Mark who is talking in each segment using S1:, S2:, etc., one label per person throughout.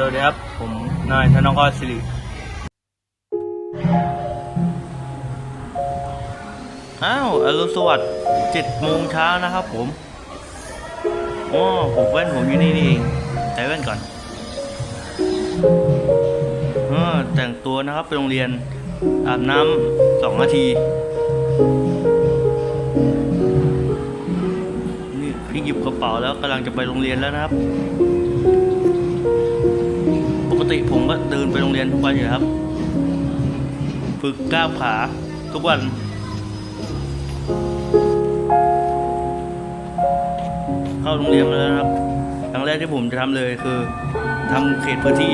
S1: สวัสดีครับ ผมนายธนกรสิริอ้าวอรุณสวัสดิ์เจ็ดโมงเช้านะครับผมอ๋อผมแว่นผมอยู่นี่นี่เองใส่แว่นก่อนเออแต่งตัวนะครับไปโรงเรียนอาบน้ำสองนาที นี่พี่หยิบกระเป๋าแล้วกำลังจะไปโรงเรียนแล้วนะครับ ผมก็เดินไปโรงเรียนทุกวันอยู่ครับ ฝึกก้าวขาทุกวัน เข้าโรงเรียนมาแล้วครับครั้งแรกที่ผมจะทำเลยคือทำเขตพื้นที่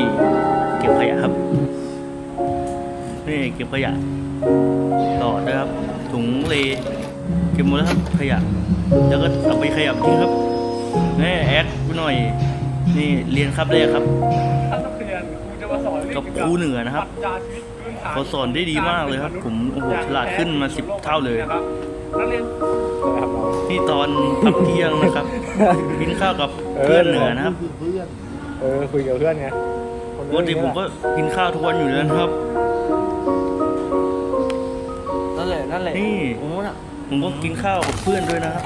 S1: เก็บขยะครับ นี่เก็บขยะต่อด้วยครับ ถุงเลเก็บหมดแล้วครับขยะ แล้วก็เอาไปขยับทิ้งครับแม่แอดกูหน่อย นี่เรียนครับแรกครับ
S2: ท่านนักเรียนครูจะมาสอนเรื่อง
S1: กับครูเหนือนะครับ
S2: ปรัชญาชีวิตพื้นฐาน
S1: เขาสอนได้ดีมากเลยครับผมโอ้โหฉลาดขึ้นมา10เท่าเลย
S2: นะครับนักเรียนนะครับเรา
S1: นี่ตอนพักเที่ยงนะครับกินข้าวกับเพื่อนเหนือนะครับ
S3: เพื่อน
S2: เออคุยกับเพื่อนไงคน
S1: ปกติผมก็กินข้าวทุกวันอยู่แล้วนะครับ
S3: นั่นแหละนั่นแหละ
S1: นี่
S3: โอ้น่ะ
S1: ผมก็กินข้าวกับเพื่อนด้วยนะครับ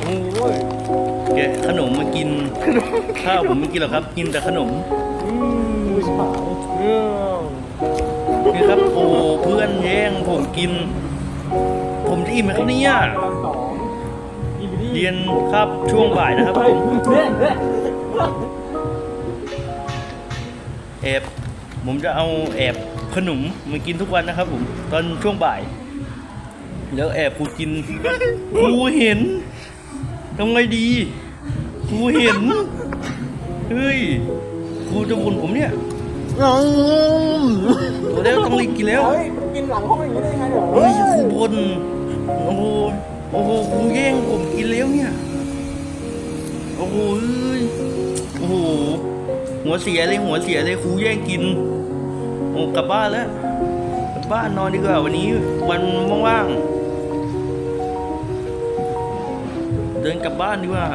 S2: โอ้ย
S1: แกขนมมากินข้าวผมไม่กินหรอกครับ กินแต่ขนม
S2: อืมฉาเรื่อง
S1: นี่ครับโอ้เพื่อนแย่งผมกิน ผมจะอิ่มไหมครับเนี่ยเรียนครับช่วงบ่ายนะครับผมแอบผมจะเอาแอบขนมมากินทุกวันนะครับผมตอนช่วงบ่าย แล้วแอบครูกินครูเห็นทำไงดี ครูเห็น เฮ้ยครูจะบ่นผมเนี่ยตัวแล้วต้องรีบกินแล้ว
S2: เฮ้ยมันกินหลังห้องอย่างนี้ได้ไงเหรอ
S1: เฮ้ยครูบนโอ้โห โอ้โหครูแย่งผมกินแล้วเนี่ย โอ้โหเอ้ยโอ้โห หัวเสียเลยหัวเสียเลยครูแย่งกิน โอ้กลับบ้านแล้ว กลับบ้านนอนดีกว่าวันนี้วันว่างๆ เดินกลับบ้านดีกว่า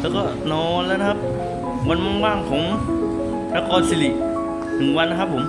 S1: แล้วก็นอนแล้วนะครับ วันว่างๆของนครสิริหนึ่งวันนะครับผม